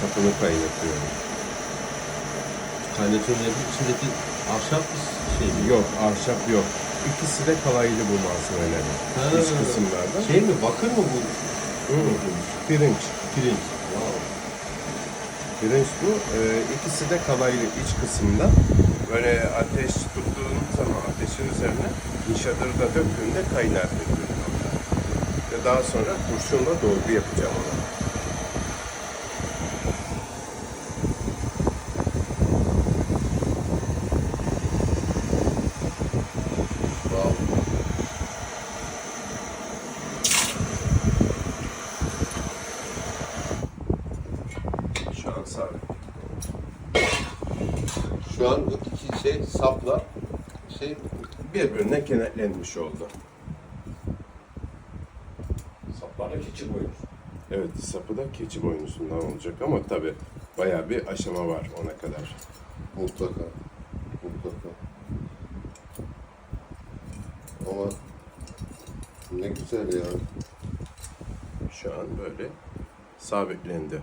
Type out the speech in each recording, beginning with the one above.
sapını kaynatıyorum. Kaynatıyorsun dediğin içindeki ahşap şey mi? Yok, ahşap yok. İkisi de kalaylı bu malzemelerin. Ha. İç kısımlarda. Şey mi? Bakır mı bu? Hı, pirinç. Pirinç. Wow. Pirinç bu. Ee, ikisi de kalaylı iç kısımda. Böyle ateş tuttuğun zaman ateşin üzerine nişadırda döktüğünde kaynar. Ve daha sonra kurşunla dolgu yapacağım ona. Wow. Şu an sabit. Şu an iki şey sapla şey Birbirine kenetlenmiş oldu. Saplarda keçi boyunuz. Evet, sapı da keçi boynusundan olacak ama tabi bayağı bir aşama var ona kadar. mutlaka. Mutlaka. Ama ne güzel ya. Şu an böyle sabitlendi.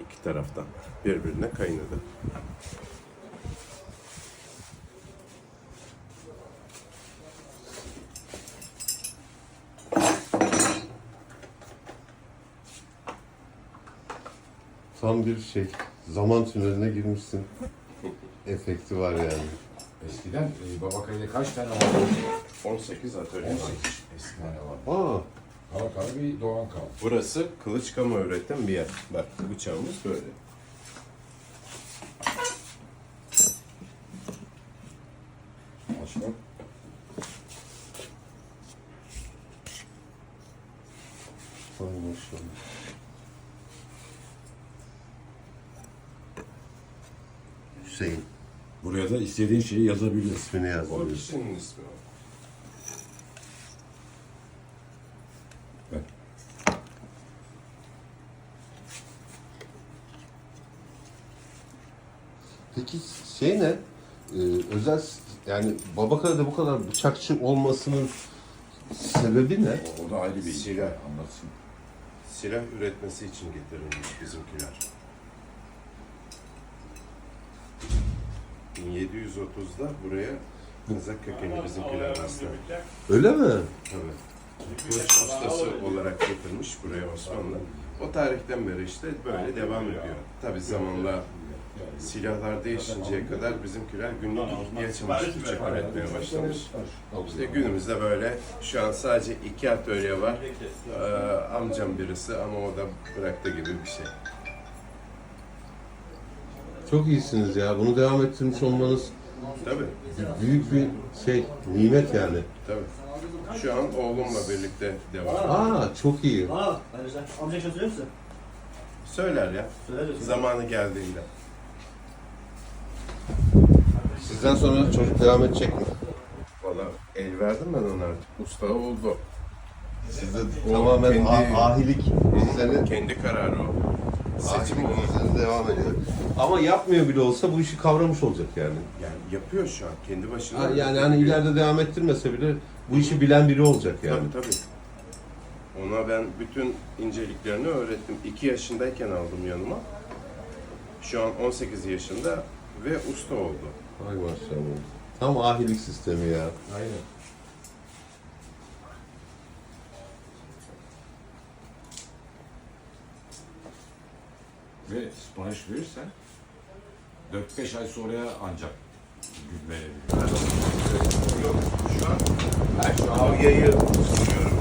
İki taraftan birbirine kaynadı. Tam bir şey. Zaman tüneline girmişsin. Efekti var yani. Eskiden e, Babakaya'da kaç tane var? 18 atölye var. 18 eski tane var. Aa, Kalkalı bir Doğan kal. Burası kılıçkama üreten bir yer. Bak bıçağımız böyle. Başka? ay maşallah. Hüseyin Buraya da istediğin şeyi yazabilirsin. ismini O yazdı. kişinin ismi o. Peki şey ne? Ee, özel yani Babakara'da bu kadar bıçakçı olmasının sebebi ne? O, o da ayrı bir Silah. anlatsın. Silah üretmesi için getirilmiş bizimkiler. 1730'da buraya Kazak kökenli bizimkiler aslında. Öyle mi? Tabii. Kılıç ustası olarak getirmiş buraya Osmanlı. O tarihten beri işte böyle devam ediyor. Tabii zamanla silahlar değişinceye kadar bizimkiler günlük ihtiyaç amaçlı bıçak üretmeye başlamış. İşte günümüzde böyle şu an sadece iki atölye var. Ee, amcam birisi ama o da bıraktı gibi bir şey. Çok iyisiniz ya. Bunu devam ettirmiş olmanız Tabii, büyük bir şey, nimet yani. tabii. Şu an oğlumla birlikte devam ediyor. Aa çok iyi. Aa, amca için söylüyor musun? Söyler ya, Söyle de. zamanı geldiğinde. Sizden sonra çocuk devam edecek mi? Valla el verdim ben ona artık. Usta oldu. Sizde tamamen kendi- ahilik üzerine Kendi kararı o. Onun. üzerine devam ediyor. Ama yapmıyor bile olsa bu işi kavramış olacak yani. Yani yapıyor şu an. Kendi başına. Ha, Yani hani ileride devam ettirmese bile bu işi bilen biri olacak yani. Tabii tabii. Ona ben bütün inceliklerini öğrettim. 2 yaşındayken aldım yanıma. Şu an 18 yaşında ve usta oldu. Ay maşallah. Tam ahilik sistemi ya. Aynen. Ve sipariş verirsen 4-5 ay sonraya ancak gün verebilir. Şu an ben şu avyayı sunuyorum